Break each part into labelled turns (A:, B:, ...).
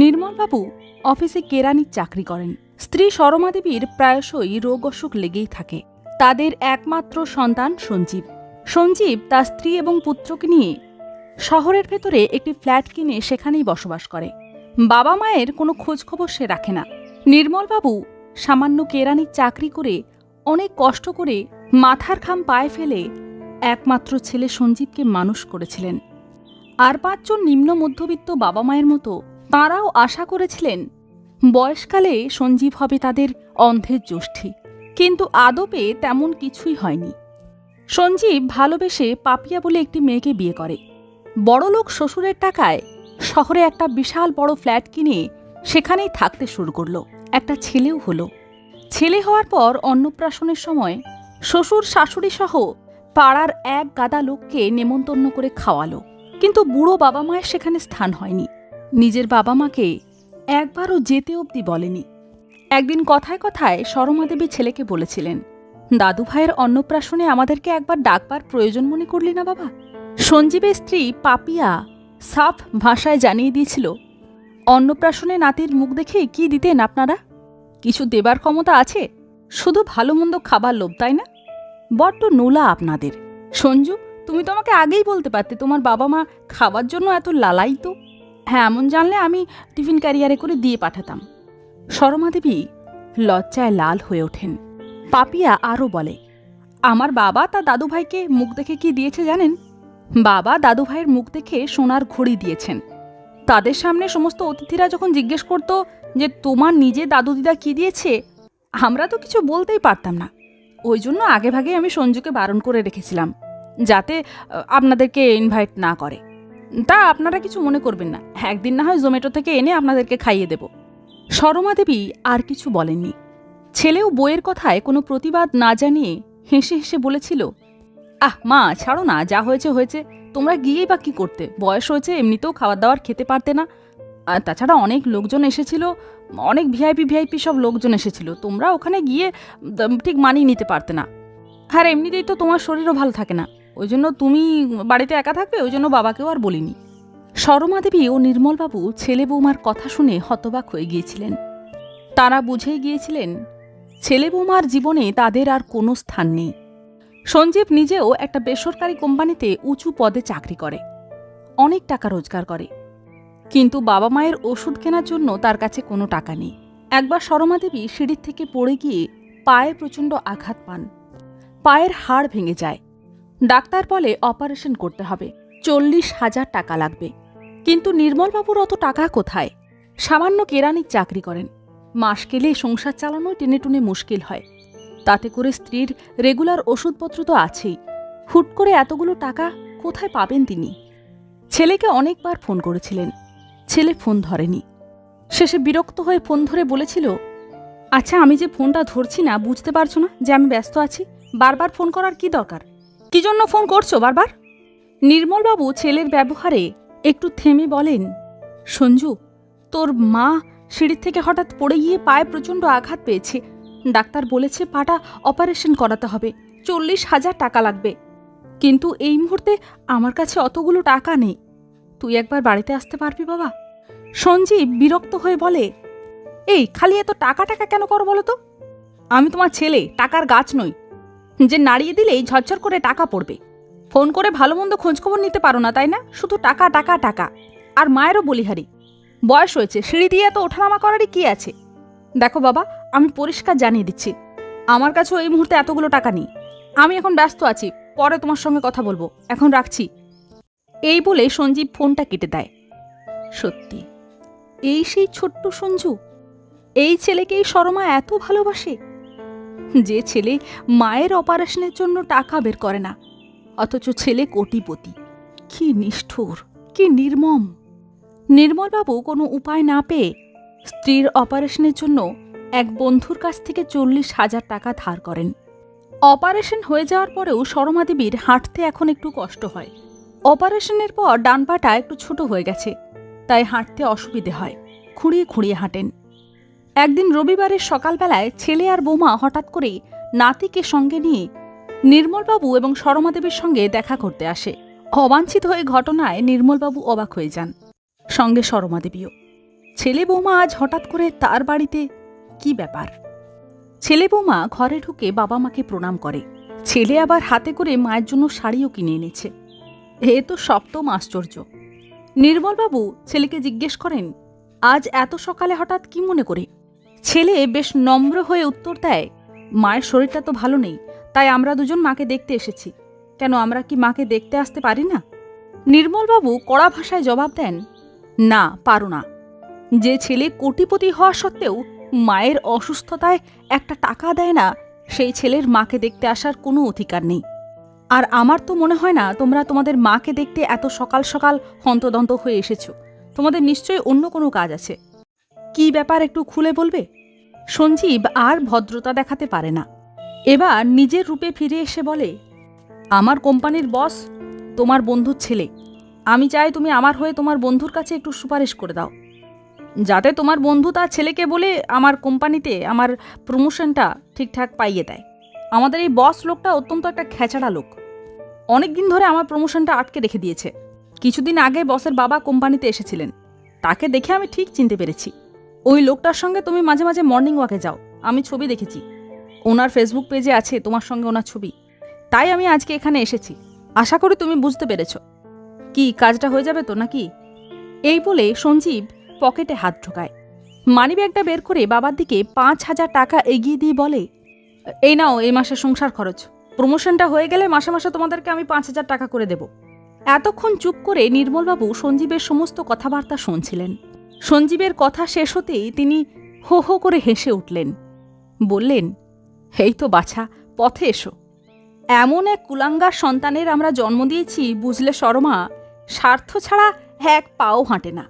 A: নির্মলবাবু অফিসে কেরানির চাকরি করেন। স্ত্রী সরমা দেবীর প্রায়শই রোগ অসুখ লেগেই থাকে। তাদের একমাত্র সন্তান সঞ্জীব। সঞ্জীব তার স্ত্রী এবং পুত্রকে নিয়ে শহরের ভেতরে একটি ফ্ল্যাট কিনে সেখানেই বসবাস করে। বাবা মায়ের কোনো খোঁজখবর সে রাখে না। নির্মলবাবু সামান্য কেরানির চাকরি করে অনেক কষ্ট করে মাথার খাম পায়ে ফেলে একমাত্র ছেলে সঞ্জীবকে মানুষ করেছিলেন। আর পাঁচজন নিম্ন মধ্যবিত্ত বাবা মায়ের মতো তাঁরাও আশা করেছিলেন বয়সকালে সঞ্জীব হবে তাদের অন্ধের জ্যোষ্ঠী। কিন্তু আদপে তেমন কিছুই হয়নি। সঞ্জীব ভালোবেসে পাপিয়া বলে একটি মেয়েকে বিয়ে করে। বড়লোক শ্বশুরের টাকায় শহরে একটা বিশাল বড় ফ্ল্যাট কিনে সেখানেই থাকতে শুরু করল। একটা ছেলেও হলো। ছেলে হওয়ার পর অন্নপ্রাশনের সময় শ্বশুর, শাশুড়ি সহ পাড়ার এক গাদা লোককে নেমন্তন্ন করে খাওয়ালো। কিন্তু বুড়ো বাবা মায়ের সেখানে স্থান হয়নি। নিজের বাবা মাকে একবারও যেতে অবধি বলেনি। একদিন কথায় কথায় সরমা দেবী ছেলেকে বলেছিলেন, দাদু ভাইয়ের অন্নপ্রাশনে আমাদেরকে একবার ডাকবার প্রয়োজন মনে করলি না বাবা? সঞ্জীবের স্ত্রী পাপিয়া সাফ ভাষায় জানিয়ে দিয়েছিল, অন্নপ্রাশনে নাতির মুখ দেখে কি দিতেন আপনারা? কিছু দেবার ক্ষমতা আছে? শুধু ভালো মন্দ খাবার লোভ, তাই না? বড্ড নোলা আপনাদের। সঞ্জু, তুমি তো আমাকে আগেই বলতে পারতে, তোমার বাবা মা খাবার জন্য এত লালাই তো হ্যাঁ এমন জানলে আমি টিফিন ক্যারিয়ারে করে দিয়ে পাঠাতাম। সরমা দেবী লজ্জায় লাল হয়ে ওঠেন। পাপিয়া আরও বলে, আমার বাবা তার দাদুভাইকে মুখ দেখে কি দিয়েছে জানেন? বাবা দাদুভাইয়ের মুখ দেখে সোনার ঘড়ি দিয়েছেন। তাদের সামনে সমস্ত অতিথিরা যখন জিজ্ঞেস করত যে, তোমার নিজে দাদু দিদা কি দিয়েছে? আমরা তো কিছু বলতেই পারতাম না। ওই জন্য আগেভাগে আমি সঞ্জুকে বারণ করে রেখেছিলাম, যাতে আপনাদেরকে ইনভাইট না করে। তা আপনারা কিছু মনে করবেন না। একদিন না হয় জোম্যাটো থেকে এনে আপনাদেরকে খাইয়ে দেব। সরমা দেবী আর কিছু বলেননি। ছেলেও বইয়ের কথায় কোনো প্রতিবাদ না জানিয়ে হেসে হেসে বলেছিল, আহ মা, ছাড়ো না, যা হয়েছে হয়েছে। তোমরা গিয়েই বা কী করতে? বয়স হয়েছে, এমনিতেও খাবার দাবার খেতে পারতে না। আর তাছাড়া অনেক লোকজন এসেছিল, অনেক ভিআইপি ভিআইপি সব লোকজন এসেছিল। তোমরা ওখানে গিয়ে ঠিক মানিয়ে নিতে পারতে না। আর এমনিতেই তো তোমার শরীরও ভালো থাকে না। ওই জন্য তুমি বাড়িতে একা থাকবে, ওই জন্য বাবাকেও আর বলিনি। সরমা দেবী ও নির্মলবাবু ছেলে বৌমার কথা শুনে হতবাক হয়ে গিয়েছিলেন। তারা বুঝেই গিয়েছিলেন, ছেলে বৌমার জীবনে তাদের আর কোনো স্থান নেই। সঞ্জীব নিজেও একটা বেসরকারি কোম্পানিতে উঁচু পদে চাকরি করে, অনেক টাকা রোজগার করে। কিন্তু বাবা মায়ের ওষুধ কেনার জন্য তার কাছে কোনো টাকা নেই। একবার সরমা দেবী সিঁড়ির থেকে পড়ে গিয়ে পায়ে প্রচণ্ড আঘাত পান। পায়ের হাড় ভেঙে যায়। ডাক্তার বলে অপারেশন করতে হবে। চল্লিশ হাজার টাকা লাগবে। কিন্তু নির্মলবাবুর অত টাকা কোথায়? সামান্য কেরানির চাকরি করেন। মাস গেলে সংসার চালানো টেনে টুনে মুশকিল হয়। তাতে করে স্ত্রীর রেগুলার ওষুধপত্র তো আছেই। হুট করে এতগুলো টাকা কোথায় পাবেন তিনি? ছেলেকে অনেকবার ফোন করেছিলেন। ছেলে ফোন ধরেনি। শেষে বিরক্ত হয়ে ফোন ধরে বলেছিল আচ্ছা আমি যে ফোনটা ধরছি না, বুঝতে পারছ না যে আমি ব্যস্ত আছি? বারবার ফোন করার কি দরকার? কি জন্য ফোন করছ বারবার? নির্মলবাবু ছেলের ব্যবহারে একটু থেমে বলেন, সঞ্জু, তোর মা সিঁড়ির থেকে হঠাৎ পড়ে গিয়ে পায়ে প্রচণ্ড আঘাত পেয়েছে। ডাক্তার বলেছে পাটা অপারেশন করাতে হবে। চল্লিশ হাজার টাকা লাগবে। কিন্তু এই মুহূর্তে আমার কাছে অতগুলো টাকা নেই। তুই একবার বাড়িতে আসতে পারবি বাবা? সঞ্জীব বিরক্ত হয়ে বলে, এই, খালি এত টাকা টাকা কেন করো বলো তো? আমি তোমার ছেলে, টাকার গাছ নই। যে নাড়িয়ে দিলেই ঝরঝর করে টাকা পড়বে। ফোন করে ভালো মন্দ খোঁজখবর নিতে পারো না, তাই না? শুধু টাকা টাকা টাকা। আর মায়েরও বলিহারি। বয়স হয়েছে, সিঁড়ি দিয়ে এত ওঠানামা করারই কি আছে? দেখো বাবা, আমি পরিষ্কার জানিয়ে দিচ্ছি। আমার কাছেও এই মুহূর্তে এতগুলো টাকা নেই। আমি এখন ব্যস্ত আছি, পরে তোমার সঙ্গে কথা বলব। এখন রাখছি। এই বলে সঞ্জীব ফোনটা কেটে দেয়। সত্যি, এই সেই ছোট্ট সঞ্জু? এই ছেলেকেই শর্মা এত ভালোবাসে? যে ছেলে মায়ের অপারেশনের জন্য টাকা বের করে না, অথচ ছেলে কোটিপতি। কি নিষ্ঠুর, কি নির্মম। নির্মলবাবু কোনো উপায় না পেয়ে স্ত্রীর অপারেশনের জন্য এক বন্ধুর কাছ থেকে চল্লিশ হাজার টাকা ধার করেন। অপারেশন হয়ে যাওয়ার পরেও শর্মা দেবীর হাঁটতে এখন একটু কষ্ট হয়। অপারেশনের পর ডান পাটা একটু ছোট হয়ে গেছে, তাই হাঁটতে অসুবিধে হয়। খুঁড়িয়ে খুঁড়িয়ে হাঁটেন। একদিন রবিবারের সকালবেলায় ছেলে আর বৌমা হঠাৎ করে নাতিকে সঙ্গে নিয়ে নির্মলবাবু এবং শর্মা দেবীর সঙ্গে দেখা করতে আসে। অবাঞ্ছিত হয়ে ঘটনায় নির্মলবাবু অবাক হয়ে যান। সঙ্গে শর্মা দেবীও ছেলে বৌমা আজ হঠাৎ করে তার বাড়িতে কি ব্যাপার? ছেলে বৌমা ঘরে ঢুকে বাবা মাকে প্রণাম করে। ছেলে আবার হাতে করে মায়ের জন্য শাড়িও কিনে এনেছে। এ তো সপ্তম আশ্চর্য। নির্মলবাবু ছেলেকে জিজ্ঞেস করেন, আজ এত সকালে হঠাৎ কি মনে করে ছেলে বেশ নম্র হয়ে উত্তর দেয়, মায়ের শরীরটা তো ভালো নেই, তাই আমরা দুজন মাকে দেখতে এসেছি। কেন আমরা কি মাকে দেখতে আসতে পারি না? নির্মলবাবু কড়া ভাষায় জবাব দেন, না, পারো না। যে ছেলে কোটিপতি হওয়া সত্ত্বেও মায়ের অসুস্থতায় একটা টাকা দেয় না, সেই ছেলের মাকে দেখতে আসার কোনো অধিকার নেই। আর আমার তো মনে হয় না তোমরা তোমাদের মাকে দেখতে এত সকাল সকাল হন্তদন্ত হয়ে এসেছ। তোমাদের নিশ্চয়ই অন্য কোনো কাজ আছে। কি ব্যাপার একটু খুলে বলবে? সঞ্জীব আর ভদ্রতা দেখাতে পারে না। এবার নিজের রূপে ফিরে এসে বলে, আমার কোম্পানির বস, তোমার বন্ধুর ছেলে। আমি চাই তুমি আমার হয়ে তোমার বন্ধুর কাছে একটু সুপারিশ করে দাও। যাতে তোমার বন্ধু তার ছেলেকে বলে আমার কোম্পানিতে আমার প্রমোশনটা ঠিকঠাক পাইয়ে দেয়। আমাদের এই বস লোকটা অত্যন্ত একটা খেচাড়া লোক। অনেক দিন ধরে আমার প্রমোশনটা আটকে রেখে দিয়েছে। কিছুদিন আগে বসের বাবা কোম্পানিতে এসেছিলেন। তাকে দেখে আমি ঠিক চিনতে পেরেছি। ওই লোকটার সঙ্গে তুমি মাঝে মাঝে মর্নিং ওয়াকে যাও। আমি ছবি দেখেছি। ওনার ফেসবুক পেজে আছে তোমার সঙ্গে ওনার ছবি। তাই আমি আজকে এখানে এসেছি। আশা করি তুমি বুঝতে পেরেছ। কি, কাজটা হয়ে যাবে তো নাকি? এই বলে সঞ্জীব পকেটে হাত ঢোকায়। মানিব্যাগটা বের করে বাবার দিকে পাঁচ হাজার টাকা এগিয়ে দিয়ে বলে, এই নাও, এই মাসে সংসার খরচ। প্রমোশনটা হয়ে গেলে মাসে মাসে তোমাদেরকে আমি পাঁচ হাজার টাকা করে দেব। এতক্ষণ চুপ করে নির্মলবাবু সঞ্জীবের সমস্ত কথাবার্তা শুনছিলেন। সঞ্জীবের কথা শেষ হতেই তিনি হো হো করে হেসে উঠলেন। বললেন, এই তো বাছা, পথে এসো। এমন এক কুলাঙ্গার সন্তানের আমরা জন্ম দিয়েছি, বুঝলে শর্মা, স্বার্থ ছাড়া এক পাও হাঁটে না।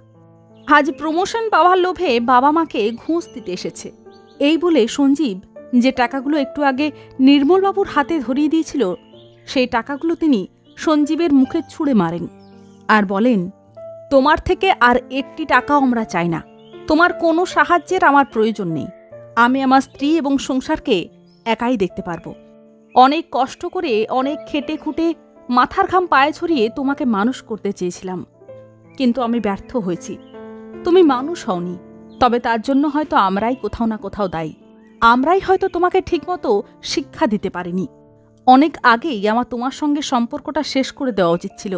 A: আজ প্রমোশন পাওয়ার লোভে বাবা মাকে ঘুষ দিতে এসেছে। এই বলে সঞ্জীব যে টাকাগুলো একটু আগে নির্মলবাবুর হাতে ধরিয়ে দিয়েছিল, সেই টাকাগুলো তিনি সঞ্জীবের মুখে ছুঁড়ে মারেন আর বলেন তোমার থেকে আর একটি টাকাও আমরা চাই না। তোমার কোনো সাহায্যের আমার প্রয়োজন নেই। আমি আমার স্ত্রী এবং সংসারকে একাই দেখতে পারব। অনেক কষ্ট করে, অনেক খেটে খুঁটে, মাথার ঘাম পায়ে ছড়িয়ে তোমাকে মানুষ করতে চেয়েছিলাম। কিন্তু আমি ব্যর্থ হয়েছি। তুমি মানুষ হওনি। তবে তার জন্য হয়তো আমরাই কোথাও না কোথাও দায়ী। আমরাই হয়তো তোমাকে ঠিকমতো শিক্ষা দিতে পারিনি। অনেক আগেই আমার তোমার সঙ্গে সম্পর্কটা শেষ করে দেওয়া উচিত ছিল।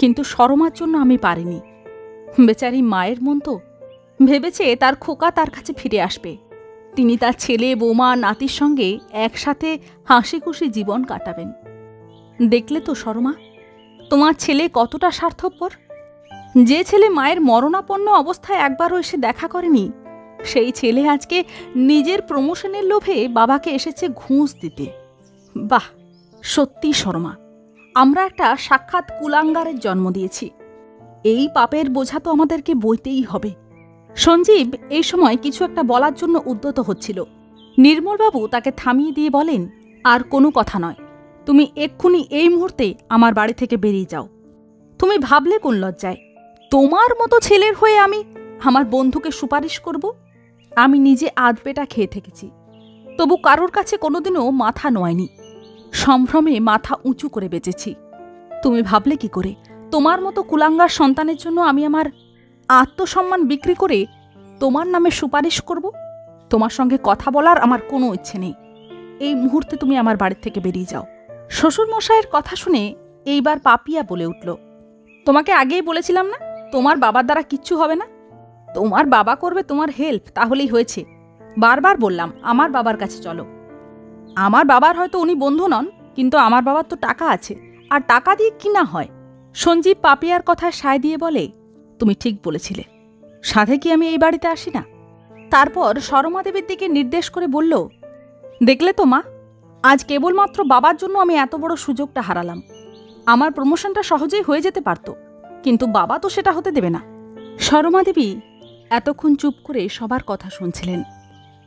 A: কিন্তু সরমার জন্য আমি পারিনি। বেচারি মায়ের মন তো। ভেবেছে তার খোকা তার কাছে ফিরে আসবে। তিনি তার ছেলে, বৌমা, নাতির সঙ্গে একসাথে হাসি খুশি জীবন কাটাবেন। দেখলে তো শর্মা তোমার ছেলে কতটা স্বার্থপর। যে ছেলে মায়ের মরণাপন্ন অবস্থায় একবারও এসে দেখা করেনি, সেই ছেলে আজকে নিজের প্রমোশনের লোভে বাবাকে এসেছে ঘুষ দিতে। বাহ সত্যি শর্মা আমরা একটা সাক্ষাৎ কুলাঙ্গারের জন্ম দিয়েছি। এই পাপের বোঝা তো আমাদেরকে বইতেই হবে। সঞ্জীব এই সময় কিছু একটা বলার জন্য উদ্যত হচ্ছিল। নির্মলবাবু তাকে থামিয়ে দিয়ে বলেন, আর কোনো কথা নয়। তুমি এক্ষুনি এই মুহূর্তে আমার বাড়ি থেকে বেরিয়ে যাও। তুমি ভাবলে কোন লজ্জায়? তোমার মতো ছেলের হয়ে আমি আমার বন্ধুকে সুপারিশ করব? আমি নিজে আধপেটা খেয়ে থেকেছি। তবু কারোর কাছে কোনোদিনও মাথা নোয়নি সম্ভ্রমে মাথা উঁচু করে বেঁচেছি। তুমি ভাবলে কি করে? তোমার মতো কুলাঙ্গার সন্তানের জন্য আমি আমার আত্মসম্মান বিক্রি করে তোমার নামে সুপারিশ করব? তোমার সঙ্গে কথা বলার আমার কোনো ইচ্ছে নেই। এই মুহূর্তে তুমি আমার বাড়ির থেকে বেরিয়ে যাও। শ্বশুরমশাইয়ের কথা শুনে এইবার পাপিয়া বলে উঠল, তোমাকে আগেই বলেছিলাম না? তোমার বাবার দ্বারা কিচ্ছু হবে না? তোমার বাবা করবে তোমার হেল্প তাহলেই হয়েছে। বারবার বললাম, আমার বাবার কাছে চলো। আমার বাবার হয়তো উনি বন্ধু নন, কিন্তু আমার বাবার তো টাকা আছে। আর টাকা দিয়ে কি না হয়? সঞ্জীব পাপিয়ার কথায় সায় দিয়ে বলে, তুমি ঠিক বলেছিলে। সাধে কি আমি এই বাড়িতে আসি না? তারপর সরমাদেবীর দিকে নির্দেশ করে বলল, দেখলে তো মা, আজ কেবলমাত্র বাবার জন্য আমি এত বড় সুযোগটা হারালাম। আমার প্রমোশনটা সহজেই হয়ে যেতে পারত, কিন্তু বাবা তো সেটা হতে দেবে না। সরমা দেবী এতক্ষণ চুপ করে সবার কথা শুনছিলেন।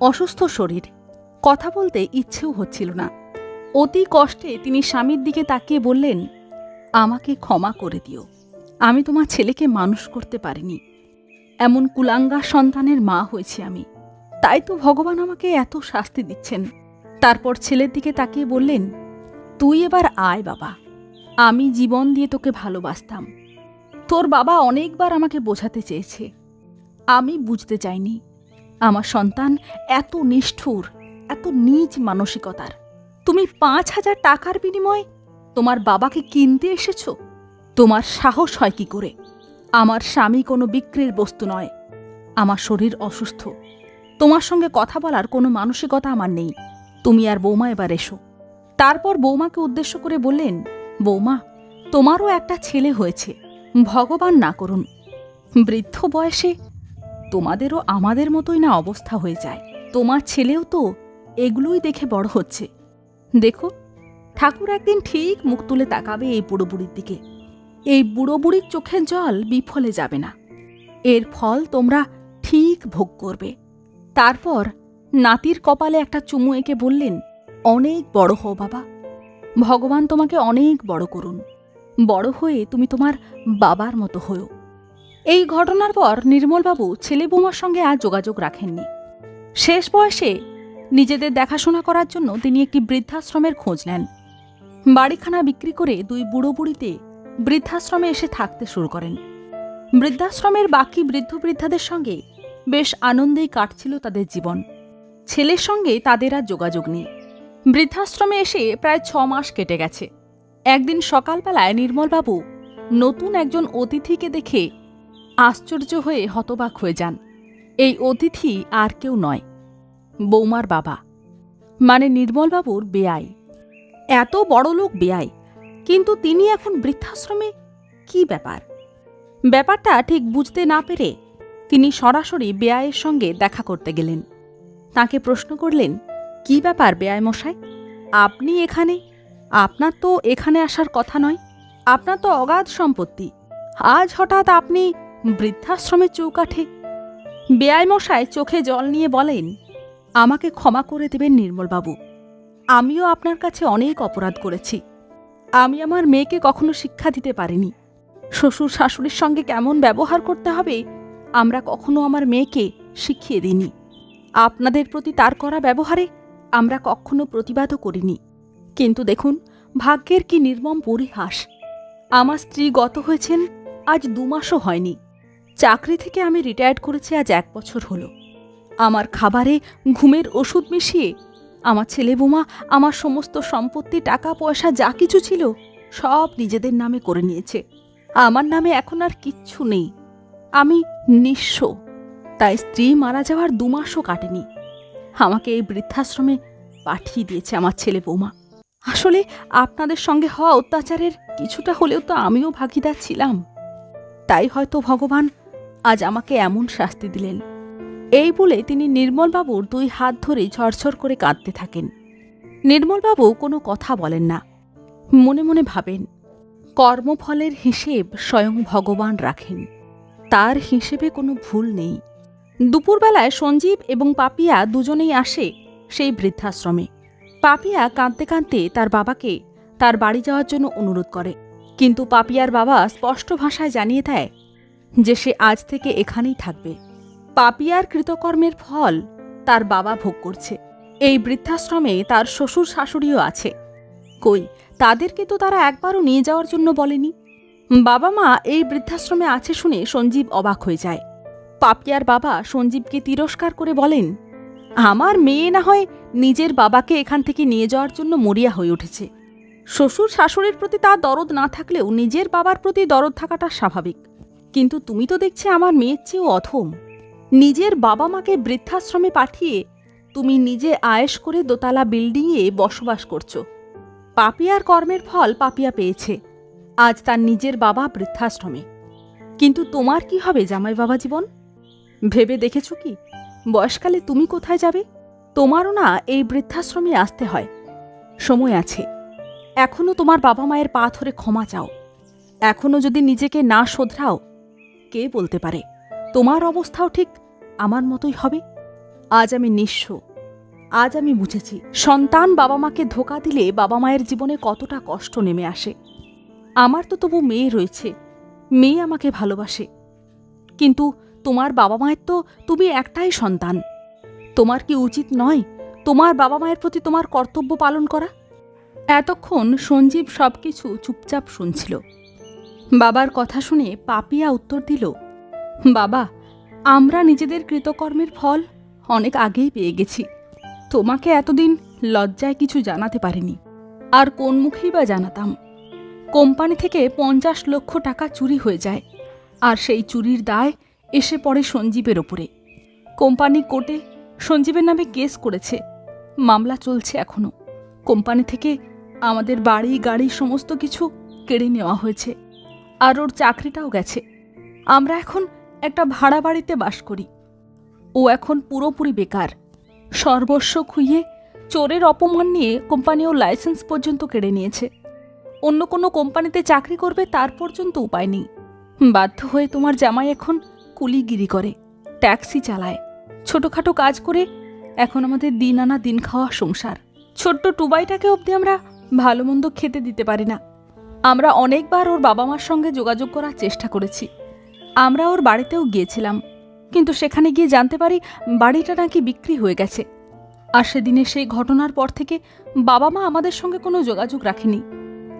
A: অসুস্থ শরীর কথা বলতে ইচ্ছেও হচ্ছিল না। অতি কষ্টে তিনি স্বামীর দিকে তাকিয়ে বললেন, আমাকে ক্ষমা করে দিও। আমি তোমার ছেলেকে মানুষ করতে পারিনি। এমন কুলাঙ্গা সন্তানের মা হয়েছি আমি। তাই তো ভগবান আমাকে এত শাস্তি দিচ্ছেন। তারপর ছেলের দিকে তাকিয়ে বললেন, তুই এবার আয় বাবা। আমি জীবন দিয়ে তোকে ভালোবাসতাম। তোর বাবা অনেকবার আমাকে বোঝাতে চেয়েছে। আমি বুঝতে চাইনি। আমার সন্তান এত নিষ্ঠুর। এত নিজ মানসিকতার। তুমি পাঁচ হাজার টাকার বিনিময়ে তোমার বাবাকে কিনতে এসেছ? তোমার সাহস হয় কি করে? আমার স্বামী কোনো বিক্রির বস্তু নয়। আমার শরীর অসুস্থ। তোমার সঙ্গে কথা বলার কোনো মানসিকতা আমার নেই। তুমি আর বৌমা এবার এসো। তারপর বৌমাকে উদ্দেশ্য করে বললেন, বৌমা, তোমারও একটা ছেলে হয়েছে। ভগবান না করুন। বৃদ্ধ বয়সে তোমাদেরও আমাদের মতোই না অবস্থা হয়ে যায়। তোমার ছেলেও তো এগুলোই দেখে বড় হচ্ছে। দেখো, ঠাকুর একদিন ঠিক মুখ তুলে তাকাবে এই বুড়ো বুড়ির দিকে। এই বুড়ো বুড়ির চোখের জল বিফলে যাবে না। এর ফল তোমরা ঠিক ভোগ করবে। তারপর নাতির কপালে একটা চুমু এঁকে বললেন, অনেক বড় হও বাবা। ভগবান তোমাকে অনেক বড় করুন। বড় হয়ে তুমি তোমার বাবার মতো হয়েও এই ঘটনার পর নির্মলবাবু ছেলে বৌমার সঙ্গে আর যোগাযোগ রাখেননি। শেষ বয়সে নিজেদের দেখাশোনা করার জন্য তিনি একটি বৃদ্ধাশ্রমের খোঁজ নেন। বাড়িখানা বিক্রি করে দুই বুড়ো বুড়িতে বৃদ্ধাশ্রমে এসে থাকতে শুরু করেন। বৃদ্ধাশ্রমের বাকি বৃদ্ধ বৃদ্ধাদের সঙ্গে বেশ আনন্দেই কাটছিল তাদের জীবন। ছেলের সঙ্গে তাদের আর যোগাযোগ নেই। বৃদ্ধাশ্রমে এসে প্রায় ছ মাস কেটে গেছে। একদিন সকালবেলায় নির্মলবাবু নতুন একজন অতিথিকে দেখে আশ্চর্য হয়ে হতবাক হয়ে যান। এই অতিথি আর কেউ নয়। বৌমার বাবা। মানে নির্মলবাবুর বেয়াই এত বড় লোক বেয়াই কিন্তু তিনি এখন বৃদ্ধাশ্রমে? কি ব্যাপার? ব্যাপারটা ঠিক বুঝতে না পেরে তিনি সরাসরি বেয়াইয়ের সঙ্গে দেখা করতে গেলেন। তাকে প্রশ্ন করলেন, কি ব্যাপার বেয়াই মশাই? আপনি এখানে? আপনার তো এখানে আসার কথা নয়। আপনার তো অগাধ সম্পত্তি। আজ হঠাৎ আপনি বৃদ্ধাশ্রমের চৌকাঠে? মশাই চোখে জল নিয়ে বলেন আমাকে ক্ষমা করে দেবেন নির্মলবাবু। আমিও আপনার কাছে অনেক অপরাধ করেছি। আমি আমার মেয়েকে কখনো শিক্ষা দিতে পারিনি। শ্বশুর শাশুড়ির সঙ্গে কেমন ব্যবহার করতে হবে, আমরা কখনো আমার মেয়েকে শিখিয়ে দিইনি। আপনাদের প্রতি তার করা ব্যবহারে আমরা কখনো প্রতিবাদও করিনি। কিন্তু দেখুন, ভাগ্যের কি নির্মম পরিহাস। আমার স্ত্রী গত হয়েছেন, আজ দু মাসও হয়নি। চাকরি থেকে আমি রিটায়ার্ড করেছি, আজ এক বছর হলো। আমার খাবারে ঘুমের ওষুধ মিশিয়ে, আমার ছেলে বোমা, আমার সমস্ত সম্পত্তি, টাকা, পয়সা, যা কিছু ছিল, সব নিজেদের নামে করে নিয়েছে। আমার নামে এখন আর কিচ্ছু নেই। আমি নিঃস্ব। তাই স্ত্রী মারা যাওয়ার দু মাসও কাটেনি। আমাকে এই বৃদ্ধাশ্রমে পাঠিয়ে দিয়েছে আমার ছেলে বৌমা। আসলে আপনাদের সঙ্গে হওয়া অত্যাচারের কিছুটা হলেও তো আমিও ভাগিদার ছিলাম। তাই হয়তো ভগবান আজ আমাকে এমন শাস্তি দিলেন। এই বলে তিনি নির্মলবাবুর দুই হাত ধরে ঝরঝর করে কাঁদতে থাকেন। নির্মলবাবু কোনো কথা বলেন না। মনে মনে ভাবেন, কর্মফলের হিসেব স্বয়ং ভগবান রাখেন। তার হিসেবে কোনো ভুল নেই। দুপুরবেলায় সঞ্জীব এবং পাপিয়া দুজনেই আসে সেই বৃদ্ধাশ্রমে। পাপিয়া কাঁদতে কাঁদতে তার বাবাকে তার বাড়ি যাওয়ার জন্য অনুরোধ করে। কিন্তু পাপিয়ার বাবা স্পষ্ট ভাষায় জানিয়ে দেয় যে সে আজ থেকে এখানেই থাকবে। পাপিয়ার কৃতকর্মের ফল তার বাবা ভোগ করছে। এই বৃদ্ধাশ্রমে তার শ্বশুর শাশুড়িও আছে। কই, তাদেরকে তো তারা একবারও নিয়ে যাওয়ার জন্য বলেনি। বাবা মা এই বৃদ্ধাশ্রমে আছে শুনে সঞ্জীব অবাক হয়ে যায়। পাপিয়ার বাবা সঞ্জীবকে তিরস্কার করে বলেন, আমার মেয়ে না হয় নিজের বাবাকে এখান থেকে নিয়ে যাওয়ার জন্য মরিয়া হয়ে উঠেছে। শ্বশুর শাশুড়ির প্রতি তার দরদ না থাকলেও নিজের বাবার প্রতি দরদ থাকাটা স্বাভাবিক। কিন্তু তুমি তো দেখছি আমার মেয়ের চেয়েও অথম নিজের বাবা মাকে বৃদ্ধাশ্রমে পাঠিয়ে তুমি নিজে আয়েশ করে দোতলা বিল্ডিংয়ে বসবাস করছ। পাপিয়ার কর্মের ফল পাপিয়া পেয়েছে। আজ তার নিজের বাবা বৃদ্ধাশ্রমে। কিন্তু তোমার কি হবে জামাই বাবা জীবন? ভেবে দেখেছ কি? বয়সকালে তুমি কোথায় যাবে? তোমারও না এই বৃদ্ধাশ্রমে আসতে হয়। সময় আছে। এখনও তোমার বাবা মায়ের পা ধরে ক্ষমা চাও। এখনও যদি নিজেকে না শোধরাও, কে বলতে পারে? তোমার অবস্থাও ঠিক আমার মতোই হবে? আজ আমি নিঃস্ব। আজ আমি বুঝেছি, সন্তান বাবা মাকে ধোকা দিলে বাবা মায়ের জীবনে কতটা কষ্ট নেমে আসে। আমার তো তবু মেয়ে রয়েছে, মেয়ে আমাকে ভালোবাসে। কিন্তু তোমার বাবা মায়ের তো তুমি একটাই সন্তান। তোমার কি উচিত নয় তোমার বাবা মায়ের প্রতি তোমার কর্তব্য পালন করা? এতক্ষণ সঞ্জীব সবকিছু চুপচাপ শুনছিল। বাবার কথা শুনে পাপিয়া উত্তর দিল, বাবা আমরা নিজেদের কৃতকর্মের ফল অনেক আগেই পেয়ে গেছি। তোমাকে এতদিন লজ্জায় কিছু জানাতে পারিনি। আর কোন মুখেই বা জানাতাম? কোম্পানি থেকে পঞ্চাশ লক্ষ টাকা চুরি হয়ে যায়, আর সেই চুরির দায় এসে পড়ে সঞ্জীবের ওপরে। কোম্পানি কোর্টে সঞ্জীবের নামে কেস করেছে। মামলা চলছে এখনও কোম্পানি থেকে আমাদের বাড়ি, গাড়ি সমস্ত কিছু কেড়ে নেওয়া হয়েছে। আর ওর চাকরিটাও গেছে। আমরা এখন একটা ভাড়া বাড়িতে বাস করি। ও এখন পুরোপুরি বেকার। সর্বস্ব খুইয়ে চোরের অপমান নিয়ে কোম্পানি ও লাইসেন্স পর্যন্ত কেড়ে নিয়েছে। অন্য কোনো কোম্পানিতে চাকরি করবে তার পর্যন্ত উপায় নেই। বাধ্য হয়ে তোমার জামাই এখন কুলিগিরি করে, ট্যাক্সি চালায়। ছোটোখাটো কাজ করে এখন আমাদের দিন আনা দিন খাওয়া সংসার। ছোট্ট টুবাইটাকে অবধি আমরা ভালো মন্দ খেতে দিতে পারি না। আমরা অনেকবার ওর বাবা মার সঙ্গে যোগাযোগ করার চেষ্টা করেছি। আমরা ওর বাড়িতেও গিয়েছিলাম। কিন্তু সেখানে গিয়ে জানতে পারি বাড়িটা নাকি বিক্রি হয়ে গেছে। আর সেদিনে সেই ঘটনার পর থেকে বাবা মা আমাদের সঙ্গে কোনো যোগাযোগ রাখেনি।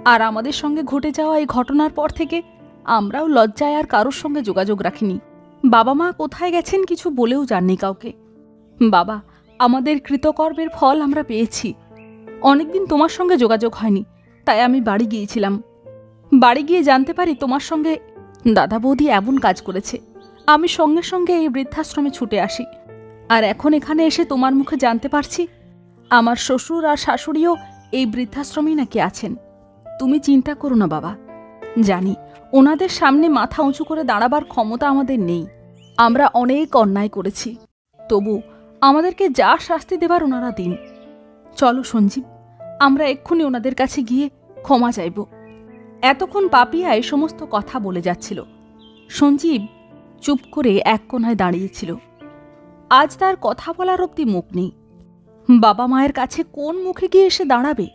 A: আর আমাদের সঙ্গে ঘটে যাওয়া এই ঘটনার পর থেকে আমরাও লজ্জায় আর কারোর সঙ্গে যোগাযোগ রাখিনি। বাবা মা কোথায় গেছেন কিছু বলেও জাননি কাউকে। বাবা, আমাদের কৃতকর্মের ফল আমরা পেয়েছি। অনেকদিন তোমার সঙ্গে যোগাযোগ হয়নি, তাই আমি বাড়ি গিয়েছিলাম। বাড়ি গিয়ে জানতে পারি তোমার সঙ্গে দাদা বৌদি এমন কাজ করেছে। আমি সঙ্গে সঙ্গে এই বৃদ্ধাশ্রমে ছুটে আসি। আর এখন এখানে এসে তোমার মুখে জানতে পারছি, আমার শ্বশুর আর শাশুড়িও এই বৃদ্ধাশ্রমেই নাকি আছেন। তুমি চিন্তা করো না বাবা। জানি, ওনাদের সামনে মাথা উঁচু করে দাঁড়াবার ক্ষমতা আমাদের নেই। আমরা অনেক অন্যায় করেছি। তবু আমাদেরকে যা শাস্তি দেবার ওনারা দিন। চলো সঞ্জীব, আমরা এক্ষুনি ওনাদের কাছে গিয়ে ক্ষমা চাইব। এতক্ষণ পাপিয়ায় সমস্ত কথা বলে যাচ্ছিল। সঞ্জীব চুপ করে এক কোনায় দাঁড়িয়েছিল আজ তার কথা বলার অব্দি মুখ নেই। বাবা মায়ের কাছে কোন মুখে গিয়ে এসে দাঁড়াবে?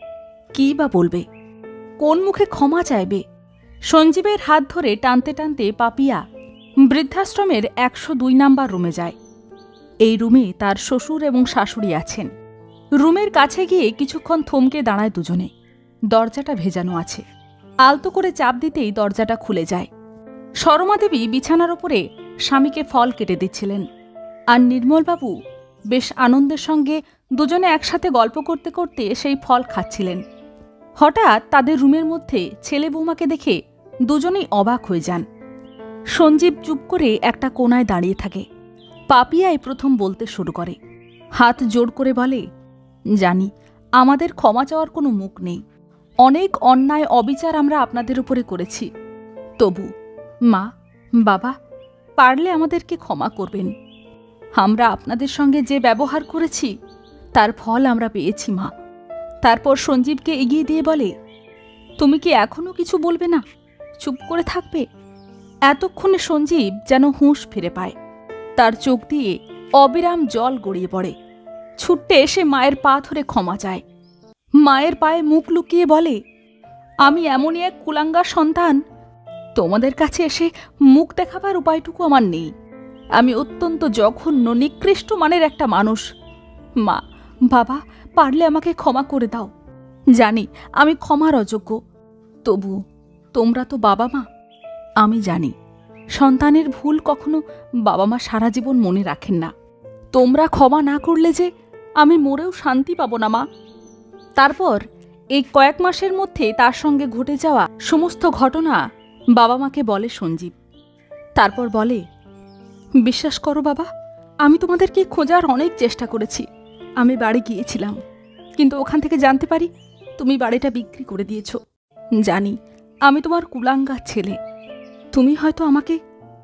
A: কী বা বলবে? কোন মুখে ক্ষমা চাইবে? সঞ্জীবের হাত ধরে টানতে টানতে পাপিয়া বৃদ্ধাশ্রমের একশো দুই নাম্বার রুমে যায়। এই রুমে তার শ্বশুর এবং শাশুড়ি আছেন। রুমের কাছে গিয়ে কিছুক্ষণ থমকে দাঁড়ায় দুজনে। দরজাটা ভেজানো আছে। আলতো করে চাপ দিতেই দরজাটা খুলে যায়। সরমা দেবী বিছানার ওপরে স্বামীকে ফল কেটে দিচ্ছিলেন। আর নির্মলবাবু বেশ আনন্দের সঙ্গে দুজনে একসাথে গল্প করতে করতে সেই ফল খাচ্ছিলেন। হঠাৎ তাদের রুমের মধ্যে ছেলে বৌমাকে দেখে দুজনেই অবাক হয়ে যান। সঞ্জীব চুপ করে একটা কোনায় দাঁড়িয়ে থাকে। পাপিয়াই প্রথম বলতে শুরু করে। হাত জোর করে বলে, জানি, আমাদের ক্ষমা চাওয়ার কোনো মুখ নেই। অনেক অন্যায় অবিচার আমরা আপনাদের উপরে করেছি। তবু, মা, বাবা, পারলে আমাদেরকে ক্ষমা করবেন। আমরা আপনাদের সঙ্গে যে ব্যবহার করেছি, তার ফল আমরা পেয়েছি, মা। তারপর সঞ্জীবকে এগিয়ে দিয়ে বলে, তুমি কি এখনও কিছু বলবে না? চুপ করে থাকবে? এতক্ষণে সঞ্জীব যেন হুঁশ ফিরে পায়। তার চোখ দিয়ে অবিরাম জল গড়িয়ে পড়ে। ছুটতে এসে মায়ের পা ধরে ক্ষমা চায়। মায়ের পায়ে মুখ লুকিয়ে বলে, আমি এমনই এক কুলাঙ্গার সন্তান। তোমাদের কাছে এসে মুখ দেখাবার উপায়টুকু আমার নেই। আমি অত্যন্ত জঘন্য, নিকৃষ্ট মানের একটা মানুষ। মা, বাবা, পারলে আমাকে ক্ষমা করে দাও। জানি আমি ক্ষমার অযোগ্য। তবু তোমরা তো বাবা মা। আমি জানি সন্তানের ভুল কখনো বাবা মা সারা জীবন মনে রাখেন না। তোমরা ক্ষমা না করলে যে আমি মরেও শান্তি পাবো না, মা। তারপর এই কয়েক মাসের মধ্যে তার সঙ্গে ঘটে যাওয়া সমস্ত ঘটনা বাবা মাকে বলে সঞ্জীব। তারপর বলে, বিশ্বাস করো বাবা, আমি তোমাদেরকে খোঁজার অনেক চেষ্টা করেছি। আমি বাড়ি গিয়েছিলাম, কিন্তু ওখান থেকে জানতে পারি তুমি বাড়িটা বিক্রি করে দিয়েছ। জানি আমি তোমার কুলাঙ্গার ছেলে। তুমি হয়তো আমাকে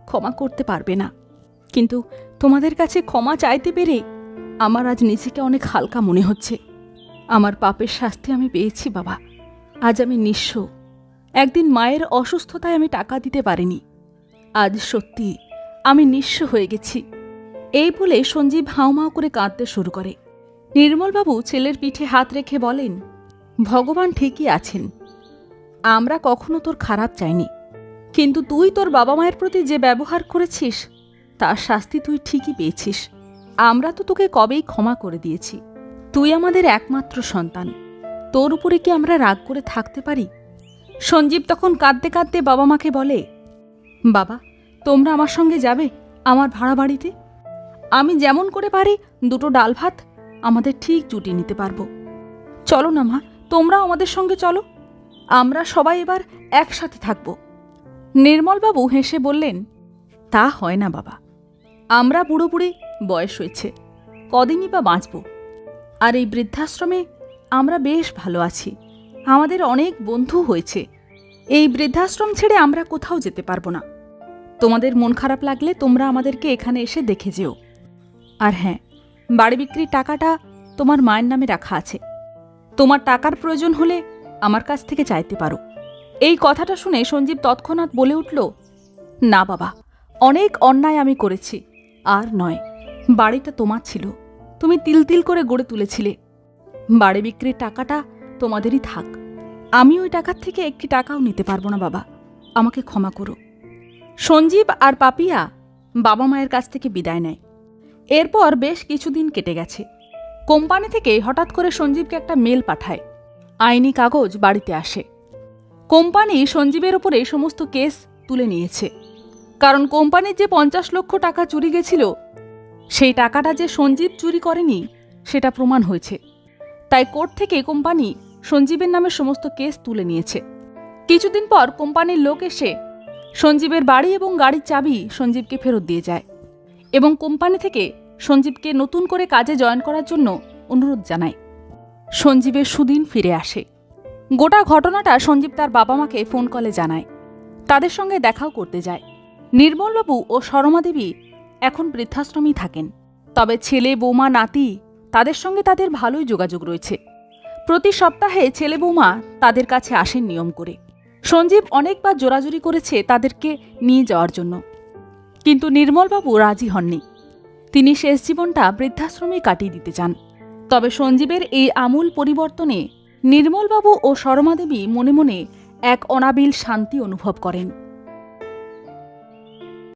A: ক্ষমা করতে পারবে না, কিন্তু তোমাদের কাছে ক্ষমা চাইতে পেরে আমার আজ নিজেকে অনেক হালকা মনে হচ্ছে। আমার পাপের শাস্তি আমি পেয়েছি, বাবা। আজ আমি নিঃস্ব। একদিন মায়ের অসুস্থতায় আমি টাকা দিতে পারিনি। আজ সত্যি আমি নিঃস্ব হয়ে গেছি। এই বলে সঞ্জীব হাউমাউ করে কাঁদতে শুরু করে। নির্মলবাবু ছেলের পিঠে হাত রেখে বলেন, ভগবান ঠিকই আছেন। আমরা কখনো তোর খারাপ চাইনি। কিন্তু তুই তোর বাবা মায়ের প্রতি যে ব্যবহার করেছিস, তার শাস্তি তুই ঠিকই পেয়েছিস। আমরা তো তোকে কবেই ক্ষমা করে দিয়েছি। তুই আমাদের একমাত্র সন্তান। তোর উপরে কি আমরা রাগ করে থাকতে পারি? সঞ্জীব তখন কাঁদতে কাঁদতে বাবা মাকে বলে, বাবা, তোমরা আমার সঙ্গে যাবে? আমার ভাড়া বাড়িতে? আমি যেমন করে পারি দুটো ডাল ভাত আমাদের ঠিক জুটি নিতে পারব। চলো না মা তোমরা আমাদের সঙ্গে চলো। আমরা সবাই এবার একসাথে থাকব। নির্মলবাবু হেসে বললেন, তা হয় না বাবা। আমরা পুরোপুরি বয়স হয়েছে। কদিনই বা বাঁচব। আর এই বৃদ্ধাশ্রমে আমরা বেশ ভালো আছি। আমাদের অনেক বন্ধু হয়েছে। এই বৃদ্ধাশ্রম ছেড়ে আমরা কোথাও যেতে পারব না। তোমাদের মন খারাপ লাগলে তোমরা আমাদেরকে এখানে এসে দেখে যেও। আর হ্যাঁ বাড়ি বিক্রির টাকাটা তোমার মায়ের নামে রাখা আছে। তোমার টাকার প্রয়োজন হলে আমার কাছ থেকে চাইতে পারো। এই কথাটা শুনে সঞ্জীব তৎক্ষণাৎ বলে উঠল, না বাবা, অনেক অন্যায় আমি করেছি। আর নয়, বাড়িটা তোমার ছিল। তুমি তিল তিল করে গড়ে তুলেছিলে। বাড়ি বিক্রির টাকাটা তোমাদেরই থাক। আমি ওই টাকার থেকে একটি টাকাও নিতে পারব না, বাবা। আমাকে ক্ষমা করো। সঞ্জীব আর পাপিয়া বাবা মায়ের কাছ থেকে বিদায় নেয়। এরপর বেশ কিছুদিন কেটে গেছে। কোম্পানি থেকে হঠাৎ করে সঞ্জীবকে একটা মেল পাঠায়। আইনি কাগজ বাড়িতে আসে। কোম্পানি সঞ্জীবের ওপরে সমস্ত কেস তুলে নিয়েছে। কারণ কোম্পানির যে পঞ্চাশ লক্ষ টাকা চুরি গেছিল সেই টাকাটা যে সঞ্জীব চুরি করেনি, সেটা প্রমাণ হয়েছে। তাই কোর্ট থেকে কোম্পানি সঞ্জীবের নামে সমস্ত কেস তুলে নিয়েছে। কিছুদিন পর কোম্পানির লোক এসে সঞ্জীবের বাড়ি এবং গাড়ির চাবি সঞ্জীবকে ফেরত দিয়ে যায় এবং কোম্পানি থেকে সঞ্জীবকে নতুন করে কাজে জয়েন করার জন্য অনুরোধ জানায়। সঞ্জীবের সুদিন ফিরে আসে। গোটা ঘটনাটা সঞ্জীব তার বাবা মাকে ফোন কলে জানায়। তাদের সঙ্গে দেখাও করতে যায়। নির্মলবাবু ও সরমা দেবী এখন বৃদ্ধাশ্রমেই থাকেন। তবে ছেলে, বৌমা, নাতি তাদের সঙ্গে তাদের ভালোই যোগাযোগ রয়েছে। প্রতি সপ্তাহে ছেলে, বৌমা তাদের কাছে আসেন নিয়ম করে। সঞ্জীব অনেকবার জোরাজুরি করেছে তাদেরকে নিয়ে যাওয়ার জন্য। কিন্তু নির্মলবাবু রাজি হননি। তিনি শেষ জীবনটা বৃদ্ধাশ্রমেই কাটিয়ে দিতে চান। তবে সঞ্জীবের এই আমূল পরিবর্তনে নির্মলবাবু ও সরমা দেবী মনে মনে এক অনাবিল শান্তি অনুভব করেন।